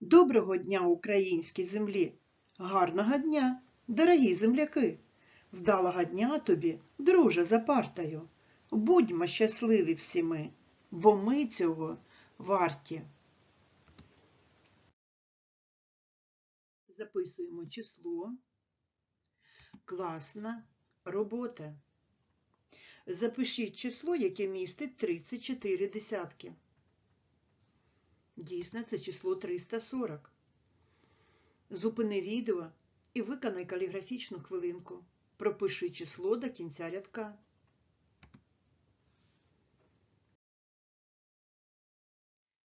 Доброго дня, українській землі! Гарного дня, дорогі земляки! Вдалого дня тобі, друже, за партою! Будьмо щасливі всі ми, бо ми цього варті. Записуємо число. Класна робота. Запишіть число, яке містить 34 десятки. Дійсно, це число 340. Зупини відео і виконай каліграфічну хвилинку. Пропиши число до кінця рядка.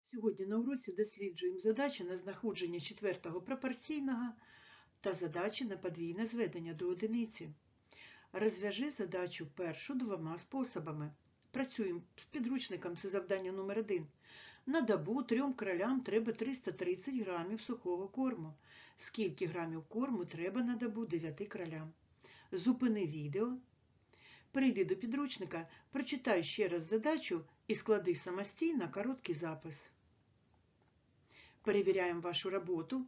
Сьогодні на уроці досліджуємо задачі на знаходження четвертого пропорційного та задачі на подвійне зведення до одиниці. Розв'яжи задачу першу двома способами. Працюємо з підручником, це завдання номер 1 На добу трьом кролям треба 330 грамів сухого корму. Скільки грамів корму треба на добу 9 кролям? Зупини відео. Прийди до підручника, прочитай ще раз задачу і склади самостійно короткий запис. Перевіряємо вашу роботу.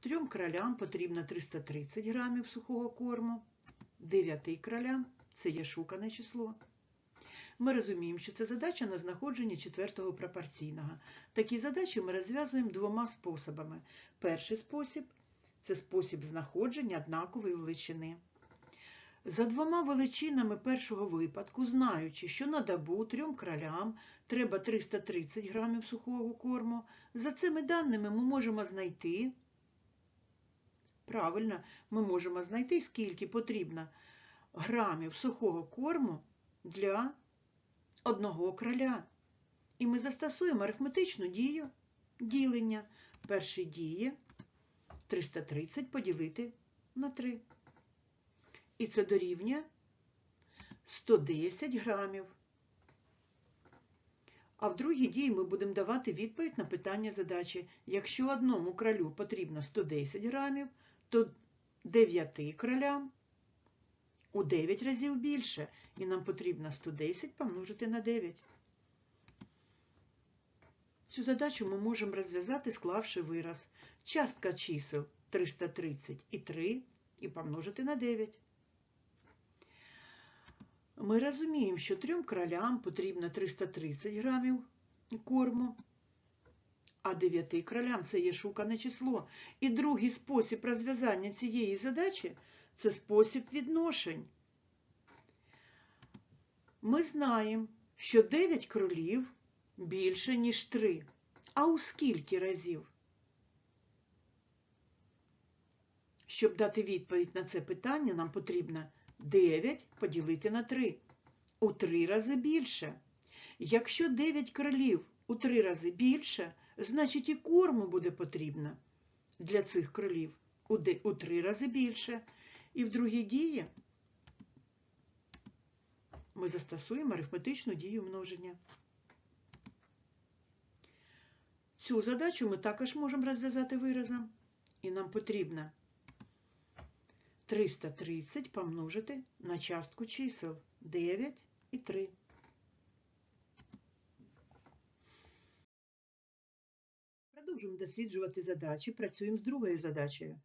Трьом кролям потрібно 330 грамів сухого корму. 9 кролям це є шукане число. Ми розуміємо, що це задача на знаходження четвертого пропорційного. Такі задачі ми розв'язуємо двома способами. Перший спосіб це спосіб знаходження однакової величини. За двома величинами першого випадку, знаючи, що на добу трьом кролям треба 330 грамів сухого корму, за цими даними ми можемо знайти, правильно, ми можемо знайти, скільки потрібно грамів сухого корму для одного кроля. І ми застосуємо арифметичну дію ділення. Перший діє 330 поділити на 3. І це дорівнює 110 грамів. А в другій дії ми будемо давати відповідь на питання задачі. Якщо одному кролю потрібно 110 грамів, то 9 кролям у 9 разів більше. І нам потрібно 110 помножити на 9. Цю задачу ми можемо розв'язати, склавши вираз. Частка чисел 330 і 3 і помножити на 9. Ми розуміємо, що трьом кролям потрібно 330 грамів корму, а 9 кролям це є шукане число. І другий спосіб розв'язання цієї задачі це спосіб відношень. Ми знаємо, що 9 кролів більше, ніж 3. А у скільки разів? Щоб дати відповідь на це питання, нам потрібно 9 поділити на 3. У 3 рази більше. Якщо 9 кролів у 3 рази більше, значить і корму буде потрібно для цих кролів у 3 рази більше. І в другій дії ми застосуємо арифметичну дію множення. Цю задачу ми також можемо розв'язати виразом. І нам потрібно 330 помножити на частку чисел 9 і 3. Продовжуємо досліджувати задачі. Працюємо з другою задачею.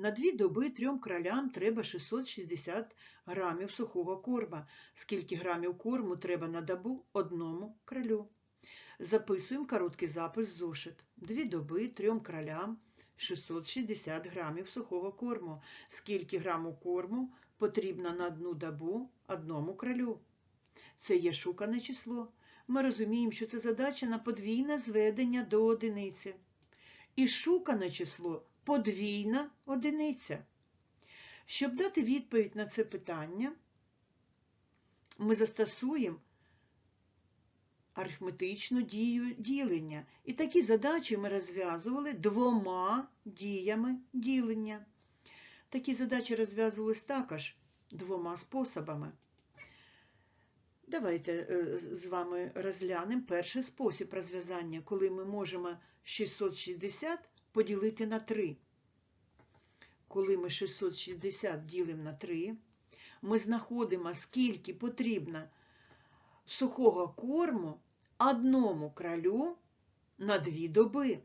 На дві доби трьом кролям треба 660 грамів сухого корма. Скільки грамів корму треба на добу одному кролю? Записуємо короткий запис зошит. Дві доби трьом кролям 660 грамів сухого корму. Скільки грамів корму потрібно на одну добу одному кролю? Це є шукане число. Ми розуміємо, що це задача на подвійне зведення до одиниці. І шукане число подвійна одиниця. Щоб дати відповідь на це питання, ми застосуємо арифметичну дію ділення. І такі задачі ми розв'язували двома діями ділення. Такі задачі розв'язувались також двома способами. Давайте з вами розглянемо перший спосіб розв'язання, коли ми можемо 660 поділити на 3. Коли ми 660 ділимо на 3, ми знаходимо, скільки потрібно сухого корму одному кролю на дві доби.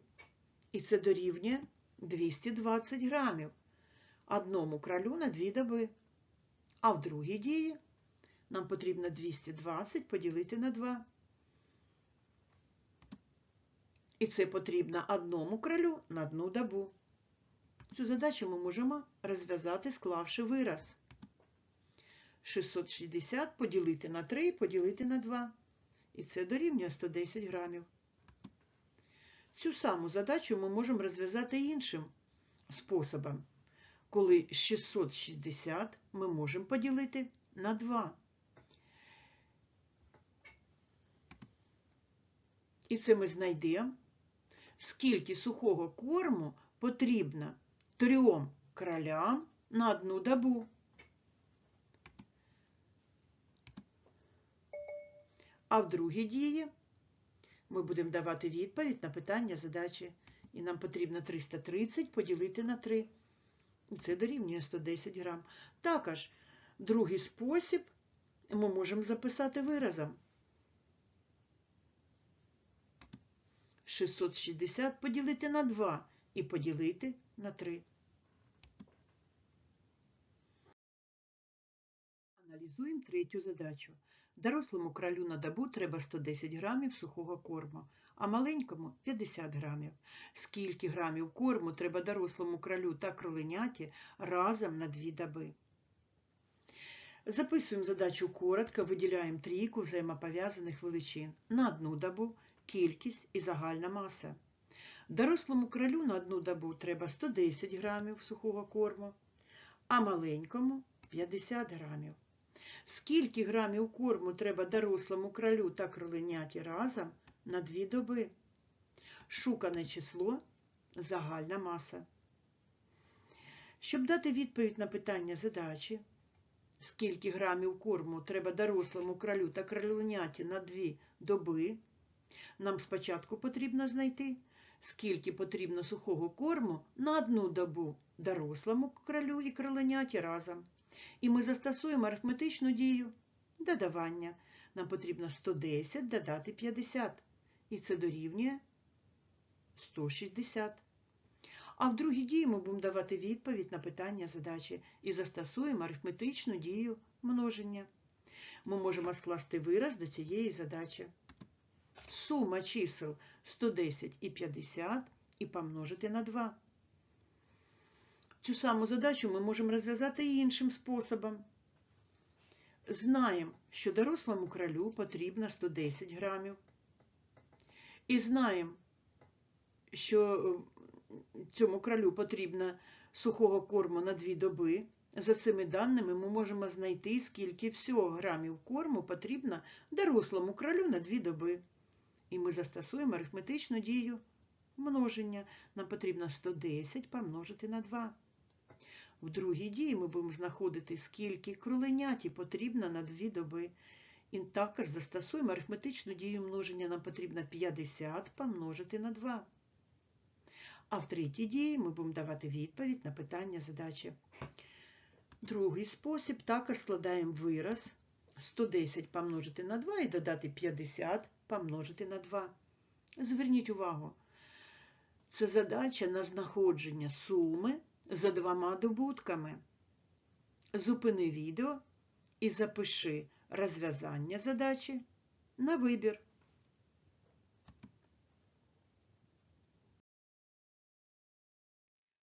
І це дорівнює 220 грамів одному кролю на дві доби. А в другій дії нам потрібно 220 поділити на 2. І це потрібно одному кролю на одну добу. Цю задачу ми можемо розв'язати, склавши вираз. 660 поділити на 3 поділити на 2. І це дорівнює 110 грамів. Цю саму задачу ми можемо розв'язати іншим способом, коли 660 ми можемо поділити на 2. І це ми знайдемо, скільки сухого корму потрібно трьом кролям на одну добу. А в другій дії ми будемо давати відповідь на питання задачі. І нам потрібно 330 поділити на 3. Це дорівнює 110 грам. Також другий спосіб ми можемо записати виразом. 660 поділити на 2 і поділити на 3. Аналізуємо третю задачу. Дорослому кролю на добу треба 110 грамів сухого корму, а маленькому 50 грамів. Скільки грамів корму треба дорослому кролю та кроленяті разом на дві доби? Записуємо задачу коротко, виділяємо трійку взаємопов'язаних величин на одну добу, кількість і загальна маса. Дорослому кролю на одну добу треба 110 грамів сухого корму, а маленькому 50 грамів. Скільки грамів корму треба дорослому кролю та кроленяті разом на дві доби? Шукане число загальна маса. Щоб дати відповідь на питання задачі, скільки грамів корму треба дорослому кролю та кроленяті на дві доби, нам спочатку потрібно знайти, скільки потрібно сухого корму на одну добу дорослому кролю і кроленяті разом. І ми застосуємо арифметичну дію додавання. Нам потрібно 110 додати 50. І це дорівнює 160. А в другій дії ми будемо давати відповідь на питання задачі і застосуємо арифметичну дію множення. Ми можемо скласти вираз до цієї задачі. Сума чисел 110 і 50 і помножити на 2. Цю саму задачу ми можемо розв'язати і іншим способом. Знаємо, що дорослому кролю потрібно 110 грамів. І знаємо, що цьому кролю потрібно сухого корму на 2 доби. За цими даними ми можемо знайти, скільки всього грамів корму потрібно дорослому кролю на 2 доби. І ми застосуємо арифметичну дію множення. Нам потрібно 110 помножити на 2. В другій дії ми будемо знаходити, скільки кроленяті потрібно на 2 доби. І також застосуємо арифметичну дію множення. Нам потрібно 50 помножити на 2. А в третій дії ми будемо давати відповідь на питання задачі. Другий спосіб також складаємо вираз 110 помножити на 2 і додати 50 помножити на 2. Зверніть увагу, це задача на знаходження суми за двома добутками. Зупини відео і запиши розв'язання задачі на вибір.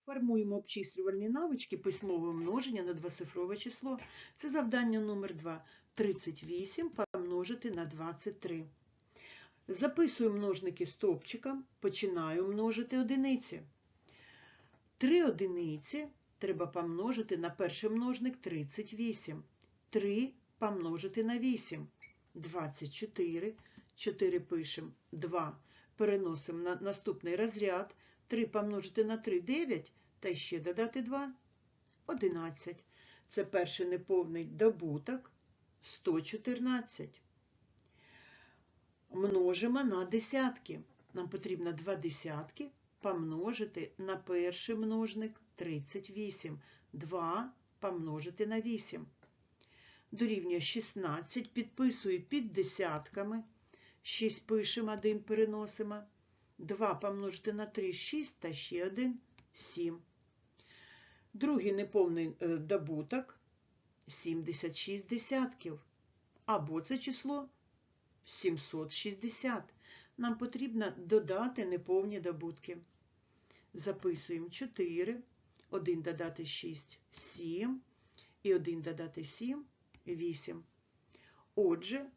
Формуємо обчислювальні навички письмове множення на двоцифрове число. Це завдання номер 2. 38 помножити на 23. Записую множники стовпчиком, починаю множити одиниці. Три одиниці треба помножити на перший множник 38. 3 помножити на 8. 24. 4 пишемо 2. Переносимо на наступний розряд. 3 помножити на 3 9. Та ще додати 2. 11. Це перший неповний добуток 114. Множимо на десятки. Нам потрібно 2 десятки помножити на перший множник 38. 2 помножити на 8. Дорівнює 16, підписую під десятками. 6 пишемо, 1 переносимо. 2 помножити на 3 6 та ще 1 7. Другий неповний е, добуток 76 десятків. Або це число 760. Нам потрібно додати неповні добутки. Записуємо 4, 1 додати 6 7 і 1 додати 7 8. Отже,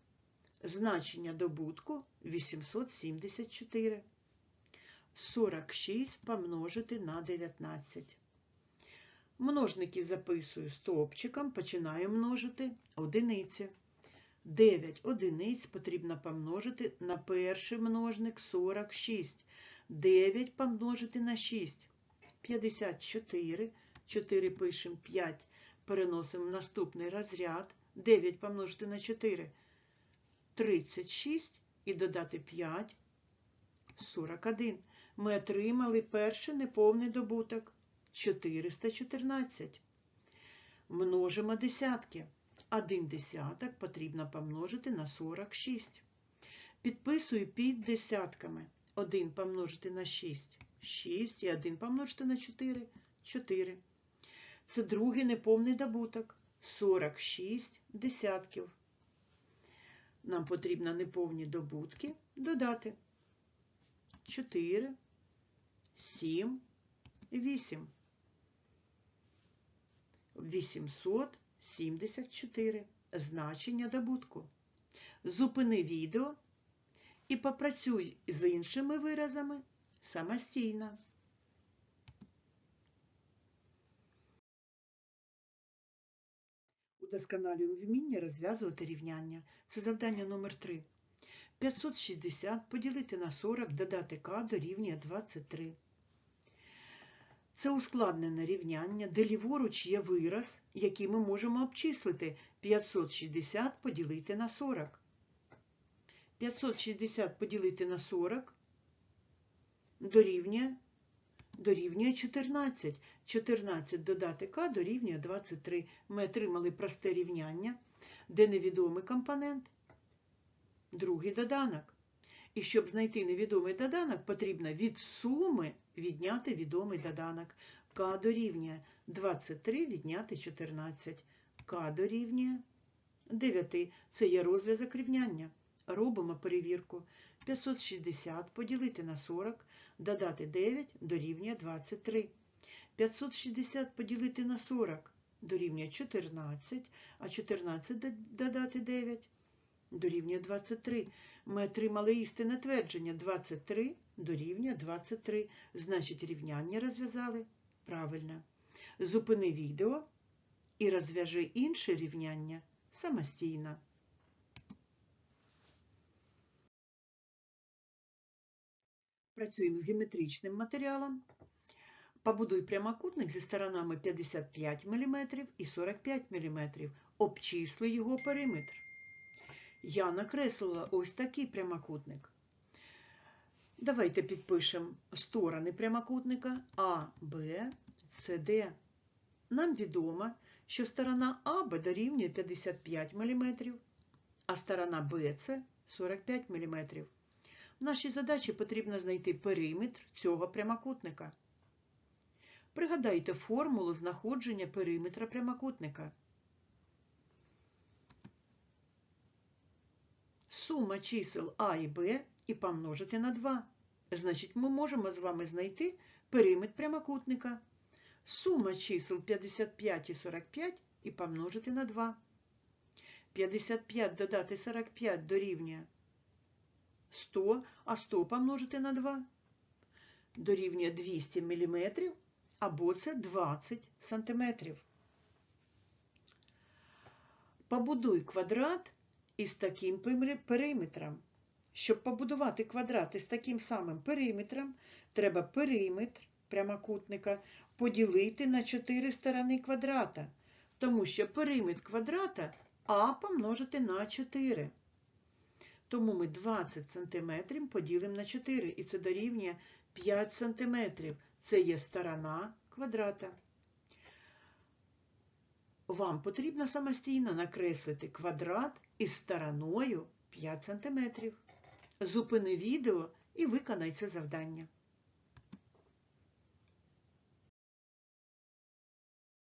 значення добутку 874. 46 помножити на 19. Множники записую стовпчиком, починаю множити одиниці. 9 одиниць потрібно помножити на перший множник 46. 9 помножити на 6. 54. 4 пишемо 5. Переносимо в наступний розряд. 9 помножити на 4. 36 і додати 5. 41. Ми отримали перший неповний добуток 414. Множимо десятки. Один десяток потрібно помножити на 46. Підписую під десятками. 1 помножити на 6 6 і 1 помножити на 4 4. Це другий неповний добуток 46 десятків. Нам потрібно неповні добутки додати 4, 7, 8. 874 значення добутку. Зупини відео і попрацюй з іншими виразами самостійно. Удосконалюємо вміння розв'язувати рівняння. Це завдання номер 3. 560 поділити на 40, додати k дорівнює 23. Це ускладнене рівняння, де ліворуч є вираз, який ми можемо обчислити 560 поділити на 40. 560 поділити на 40 дорівнює, дорівнює 14. 14 додати k дорівнює 23. Ми отримали просте рівняння, де невідомий компонент, другий доданок. І щоб знайти невідомий доданок, потрібно від суми відняти відомий доданок. К дорівнює 23 відняти 14. К дорівнює 9. Це є розв'язок рівняння. Робимо перевірку. 560 поділити на 40, додати 9 дорівнює 23. 560 поділити на 40 дорівнює 14, а 14 додати 9 дорівнює 23. Ми отримали істинне твердження 23 дорівнює 23. Значить, рівняння розв'язали правильно. Зупини відео і розв'яжи інше рівняння самостійно. Працюємо з геометричним матеріалом. Побудуй прямокутник зі сторонами 55 мм і 45 мм. Обчисли його периметр. Я накреслила ось такий прямокутник. Давайте підпишемо сторони прямокутника А, Б, С, Д. Нам відомо, що сторона АБ дорівнює 55 мм, а сторона БЦ 45 мм. В нашій задачі потрібно знайти периметр цього прямокутника. Пригадайте формулу знаходження периметра прямокутника. Сума чисел А і Б і помножити на 2. Значить, ми можемо з вами знайти периметр прямокутника. Сума чисел 55 і 45 і помножити на 2. 55 додати 45 дорівнює 100, а 100 помножити на 2 дорівнює 200 мм, або це 20 см. Побудуй квадрат із таким периметром. Щоб побудувати квадрат із таким самим периметром, треба периметр прямокутника поділити на 4 сторони квадрата, тому що периметр квадрата А помножити на 4. Тому ми 20 см поділимо на 4, і це дорівнює 5 см. Це є сторона квадрата. Вам потрібно самостійно накреслити квадрат із стороною 5 см. Зупини відео і виконай це завдання.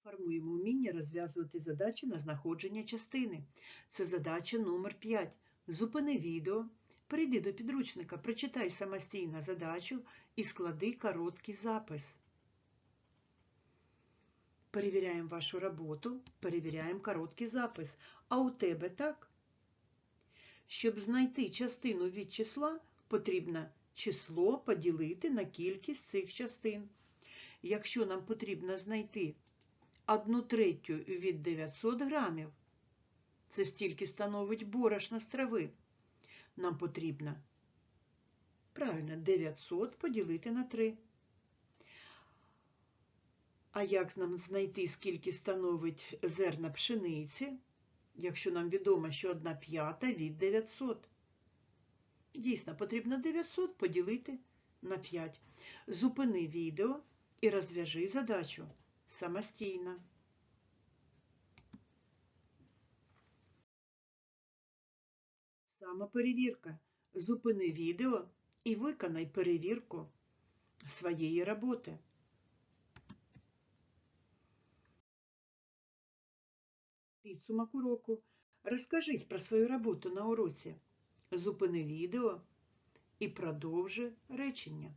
Формуємо вміння розв'язувати задачі на знаходження частини. Це задача номер 5. Зупини відео, перейди до підручника, прочитай самостійно задачу і склади короткий запис. Перевіряємо вашу роботу, перевіряємо короткий запис. А у тебе так? Щоб знайти частину від числа, потрібно число поділити на кількість цих частин. Якщо нам потрібно знайти 1 третю від 900 грамів, це стільки становить борошна з трави, нам потрібно правильно 900 поділити на 3. А як нам знайти, скільки становить зерна пшениці, якщо нам відомо, що 1 п'ята від 900? Дійсно, потрібно 900 поділити на 5. Зупини відео і розв'яжи задачу самостійно. Самоперевірка. Зупини відео і виконай перевірку своєї роботи. Підсумок уроку. Розкажіть про свою роботу на уроці. Зупини відео і продовжи речення.